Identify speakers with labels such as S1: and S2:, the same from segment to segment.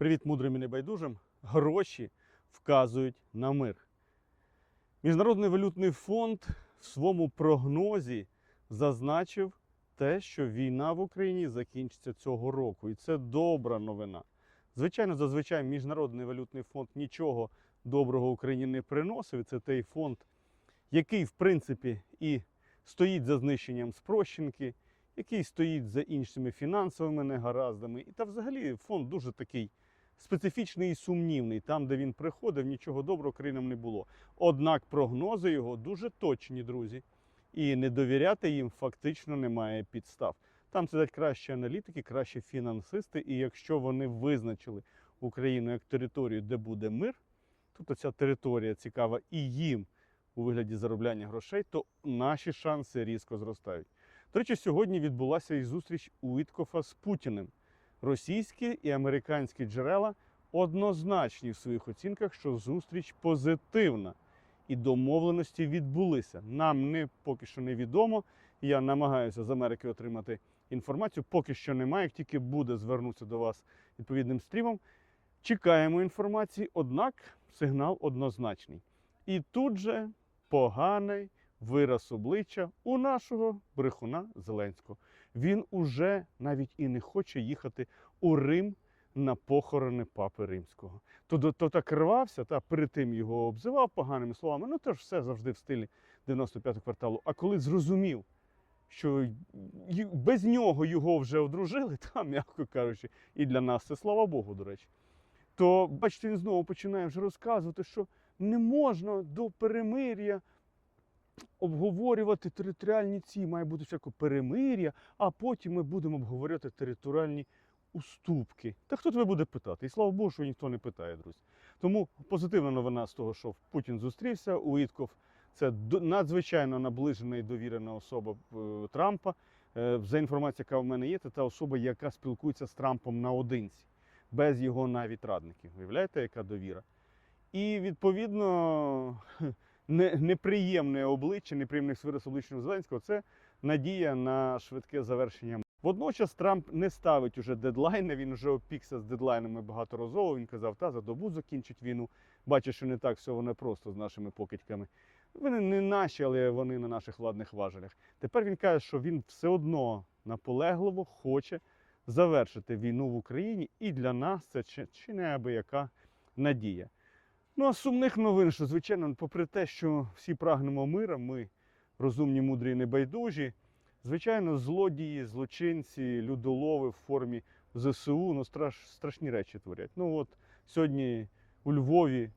S1: Привіт, мудрим і небайдужим. Гроші вказують на мир. Міжнародний валютний фонд в своєму прогнозі зазначив те, що війна в Україні закінчиться цього року. І це добра новина. Звичайно, зазвичай Міжнародний валютний фонд нічого доброго Україні не приносив. Це той фонд, який, в принципі, і стоїть за знищенням спрощенки, який стоїть за іншими фінансовими негараздами. І та взагалі фонд дуже такий специфічний і сумнівний. Там, де він приходив, нічого доброго країнам не було. Однак прогнози його дуже точні, друзі. І не довіряти їм фактично немає підстав. Там сидять кращі аналітики, кращі фінансисти, і якщо вони визначили Україну як територію, де буде мир, тобто ця територія цікава і їм у вигляді заробляння грошей, то наші шанси різко зростають. До речі, сьогодні відбулася і зустріч Уіткофа з Путіним. Російські і американські джерела однозначні в своїх оцінках, що зустріч позитивна і домовленості відбулися. Нам не поки що не відомо. Я намагаюся з Америки отримати інформацію. Поки що немає. Як тільки буде, звернуся до вас відповідним стрімом. Чекаємо інформації, однак сигнал однозначний. І тут же поганий вираз обличчя у нашого брехуна Зеленського. Він уже навіть і не хоче їхати у Рим на похорони папи римського. То, то, так рвався, та перед тим його обзивав поганими словами. Ну то ж все завжди в стилі 95-го кварталу. А коли зрозумів, що без нього його вже одружили, та, м'яко кажучи, і для нас це слава Богу, до речі. То, бачите, він знову починає вже розказувати, що не можна до перемир'я обговорювати територіальні ці, має бути всяке перемир'я, а потім ми будемо обговорювати територіальні уступки. Та хто тебе буде питати? І слава Богу, що ніхто не питає, друзі. Тому позитивна новина з того, що Путін зустрівся. Уітков це надзвичайно наближена і довірена особа е, Трампа. Е, За інформацією, яка в мене є, це та особа, яка спілкується з Трампом наодинці, без його навіть радників. Уявляєте, яка довіра? І відповідно не- неприємне обличчя, неприємний вираз обличчя Зеленського це надія на швидке завершення. Водночас Трамп не ставить уже дедлайни. Він вже опікся з дедлайнами багаторазово. Він казав, та за добу закінчить війну. Бачить, що не так все воно просто з нашими покидьками. Вони не наші, але вони на наших владних важелях. Тепер він каже, що він все одно наполегливо хоче завершити війну в Україні, і для нас це чи, чи не аби яка надія. Ну а сумних новин, що звичайно, попри те, що всі прагнемо мира, ми розумні, мудрі і небайдужі. Звичайно, злодії, злочинці, людолови в формі ЗСУ ну, страш, страшні речі творять. Ну от сьогодні у Львові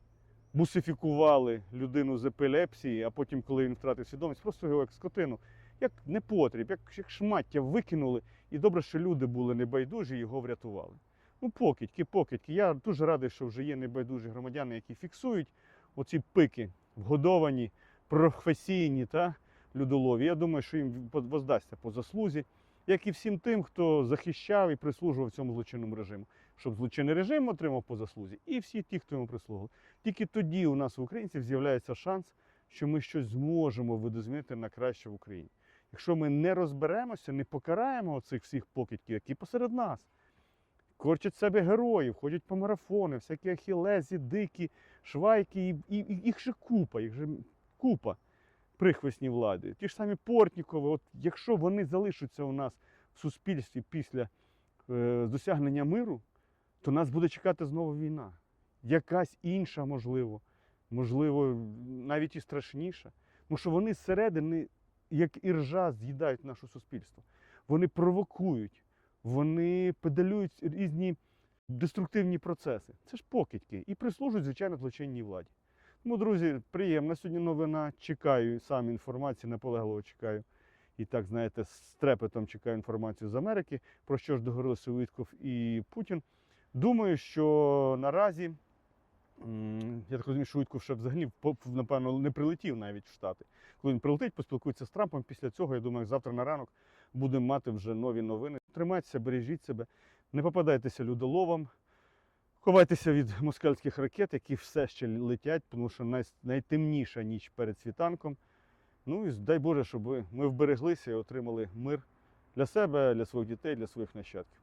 S1: бусифікували людину з епілепсії, а потім, коли він втратив свідомість, просто його як скотину, як непотріб, як, як шмаття викинули. І добре, що люди були небайдужі, його врятували. Ну, покидьки, покидьки. Я дуже радий, що вже є небайдужі громадяни, які фіксують оці пики, вгодовані, професійні та людолові. Я думаю, що їм воздасться по заслузі, як і всім тим, хто захищав і прислужував цьому злочинному режиму, щоб злочинний режим отримав по заслузі, і всі ті, хто йому прислужував. Тільки тоді у нас, в українців, з'являється шанс, що ми щось зможемо видозмінити на краще в Україні. Якщо ми не розберемося, не покараємо оцих всіх покидьків, які посеред нас. Корчать себе героїв, ходять по марафони, всякі ахілезі, дикі, швайки, і, і, і їх же купа, їх же купа прихвесні влади. Ті ж самі Портнікови, от якщо вони залишаться у нас в суспільстві після е, досягнення миру, то нас буде чекати знову війна. Якась інша, можливо, можливо, навіть і страшніша. Тому що вони зсередини, як іржа, з'їдають наше суспільство. Вони провокують, вони педалюють різні деструктивні процеси. Це ж покидьки і прислужують, звичайно, злочинній владі. Тому, друзі, приємна сьогодні новина. Чекаю сам інформації, наполегливо чекаю. І так, знаєте, з трепетом чекаю інформацію з Америки, про що ж договорилися Уітков і Путін. Думаю, що наразі, я так розумію, що Уітков ще взагалі, напевно, не прилетів навіть в Штати. Коли він прилетить, поспілкується з Трампом. Після цього, я думаю, завтра на ранок будемо мати вже нові новини. Тримайтеся, бережіть себе, не попадайтеся людоловам. Ховайтеся від москальських ракет, які все ще летять, тому що най, найтемніша ніч перед світанком. Ну і дай Боже, щоб ми вбереглися і отримали мир для себе, для своїх дітей, для своїх нащадків.